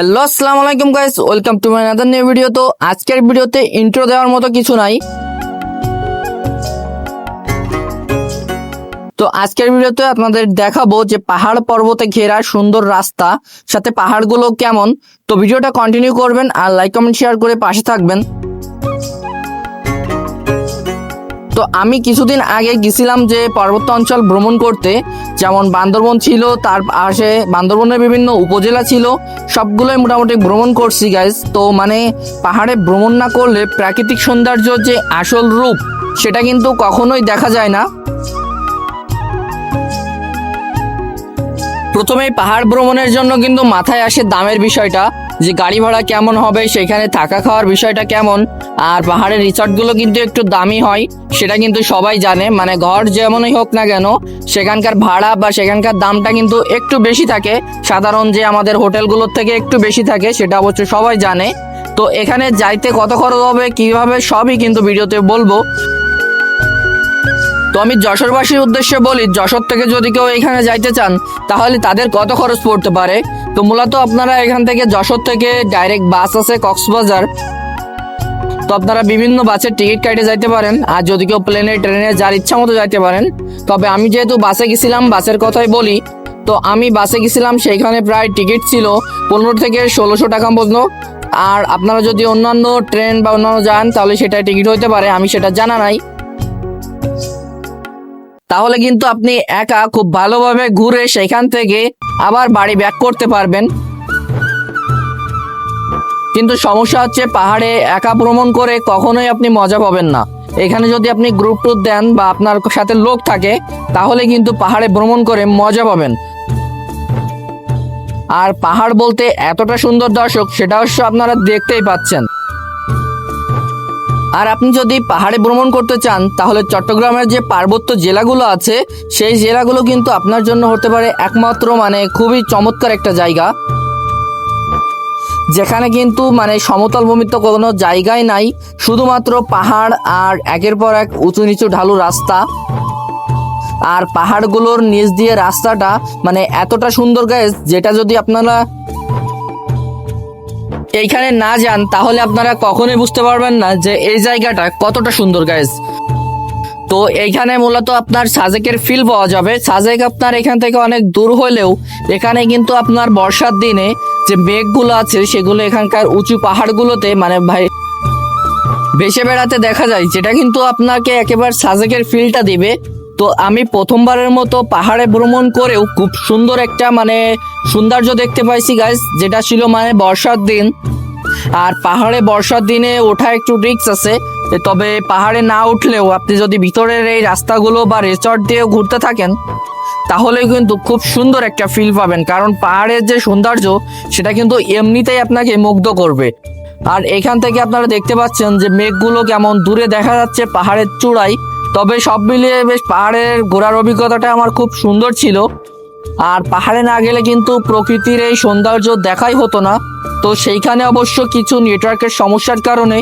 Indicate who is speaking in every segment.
Speaker 1: Hello, আসসালাম আলাইকুম guys welcome to my other new video তো আজকের ভিডিওতে ইন্ট্রো দেওয়ার মতো কিছু নাই। তো আজকের ভিডিওতে আপনাদের দেখাবো যে পাহাড় পর্বতে ঘেরা সুন্দর রাস্তা, সাথে পাহাড়গুলো কেমন। তো ভিডিওটা কন্টিনিউ করবেন আর লাইক কমেন্ট শেয়ার করে পাশে থাকবেন। তো আমি কিছুদিন আগে গেছিলাম যে পার্বত্য অঞ্চল ভ্রমণ করতে। যেমন বান্দরবন ছিল, তার পাশে বান্দরবনের বিভিন্ন উপজেলা ছিল, সবগুলোই মোটামুটি ভ্রমণ করছি গাইজ তো মানে পাহাড়ে ভ্রমণ না করলে প্রাকৃতিক সৌন্দর্য যে আসল রূপ, সেটা কিন্তু কখনোই দেখা যায় না। প্রথমেই পাহাড় ভ্রমণের জন্য কিন্তু মাথায় আসে দামের বিষয়টা। যে গাড়ি ভাড়া কেমন হবে, সেখানে থাকা খাওয়ার বিষয়টা কেমন, আর পাহাড়ের রিসর্টগুলো কিন্তু একটু দামি হয়, সেটা কিন্তু সবাই জানে। মানে ঘর যেমনই হোক না কেন, সেখানকার ভাড়া বা সেখানকার দামটা কিন্তু একটু বেশি থাকে। সাধারণ যে আমাদের হোটেলগুলোর থেকে একটু বেশি থাকে, সেটা অবশ্য সবাই জানে। তো এখানে যাইতে কত খরচ হবে, কীভাবে, সবই কিন্তু ভিডিওতে বলব। তো আমি যশোরবাসীর উদ্দেশ্যে বলি, যশোর থেকে যদি কেউ এখানে যাইতে চান, তাহলে তাদের কত খরচ পড়তে পারে? তো মূলত আপনারা এখান থেকে যশোর থেকে ডাইরেক্ট বাস আছে কক্সবাজার। তো আপনারা বিভিন্ন বাসের টিকিট কাটে যাইতে পারেন, আর যদি কেউ প্লেনে ট্রেনে যার ইচ্ছা মতো যাইতে পারেন। তবে আমি যেহেতু বাসে গেছিলাম বাসের কথাই বলি, তো আমি বাসে গেছিলাম, সেইখানে প্রায় টিকিট ছিল পনেরো থেকে ষোলোশো টাকা পর্যন্ত আর আপনারা যদি অন্যান্য ট্রেন বা অন্যান্য যান, তাহলে সেটা টিকিট হইতে পারে, আমি সেটা জানা নাই। তাহলে কিন্তু আপনি একা খুব ভালোভাবে ঘুরে সেখান থেকে আবার বাড়ি ব্যাক করতে পারবেন। কিন্তু সমস্যা হচ্ছে পাহাড়ে একা ভ্রমণ করে কখনোই আপনি মজা পাবেন না। এখানে যদি আপনি গ্রুপ ট্যুর দেন বা আপনার সাথে লোক থাকে, তাহলে কিন্তু পাহাড়ে ভ্রমণ করে মজা পাবেন। আর পাহাড় বলতে এতটা সুন্দর দর্শক, সেটা অবশ্য আপনারা দেখতেই পাচ্ছেন। আর আপনি যদি পাহাড়ে ভ্রমণ করতে চান, তাহলে চট্টগ্রামের যে পার্বত্য জেলাগুলো আছে, সেই জেলাগুলো কিন্তু আপনার জন্য হতে পারে একমাত্র মানে খুবই চমৎকার একটা জায়গা। যেখানে কিন্তু মানে সমতল ভূমির তো কোনো জায়গাই নাই, শুধুমাত্র পাহাড় আর একের পর এক উঁচু নিচু ঢালু রাস্তা। আর পাহাড়গুলোর নিচ দিয়ে রাস্তাটা মানে এতটা সুন্দর গাইজ যেটা যদি আপনারা এইখানে না যান, তাহলে আপনারা কখনোই বুঝতে পারবেন না যে এই জায়গাটা কতটা সুন্দর গাইজ তো এইখানে মূলত আপনার সাজেকের ফিল পাওয়া যাবে। সাজেক আপনার এখান থেকে অনেক দূর হলেও এখানে কিন্তু আপনার বর্ষার দিনে যে মেঘগুলো আছে, সেগুলো এখানকার উঁচু পাহাড়গুলোতে মানে ভাই, ভেসে বেড়াতে দেখা যায়, যেটা কিন্তু আপনাকে একেবারে সাজেকের ফিলটা দিবে। তো আমি প্রথমবারের মতো পাহাড়ে ভ্রমণ করেও খুব সুন্দর একটা মানে সৌন্দর্য দেখতে পাইছি গাইজ যেটা ছিল মানে বর্ষার দিন। আর পাহাড়ে বর্ষার দিনে ওঠা একটু রিক্স আছে, তবে পাহাড়ে না উঠলেও আপনি যদি ভিতরের এই রাস্তাগুলো বা রিসর্ট দিয়েও ঘুরতে থাকেন তাহলে কিন্তু খুব সুন্দর একটা ফিল পাবেন। কারণ পাহাড়ের যে সৌন্দর্য, সেটা কিন্তু এমনিতেই আপনাকে মুগ্ধ করবে। আর এখান থেকে আপনারা দেখতে পাচ্ছেন যে মেঘগুলো কেমন দূরে দেখা যাচ্ছে পাহাড়ের চূড়ায়। তবে সব মিলিয়ে বেশ পাহাড়ের ঘোরার অভিজ্ঞতাটা আমার খুব সুন্দর ছিল। আর পাহাড়ে না গেলে কিন্তু প্রকৃতির এই সৌন্দর্য দেখাই হতো না। তো সেইখানে অবশ্য কিছু নেটওয়ার্কের সমস্যার কারণে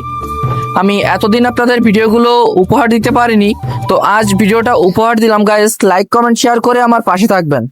Speaker 1: আমি এতদিন আপনাদের ভিডিওগুলো উপহার দিতে পারিনি। তো আজ ভিডিওটা উপহার দিলাম গাইস লাইক কমেন্ট শেয়ার করে আমার পাশে থাকবেন।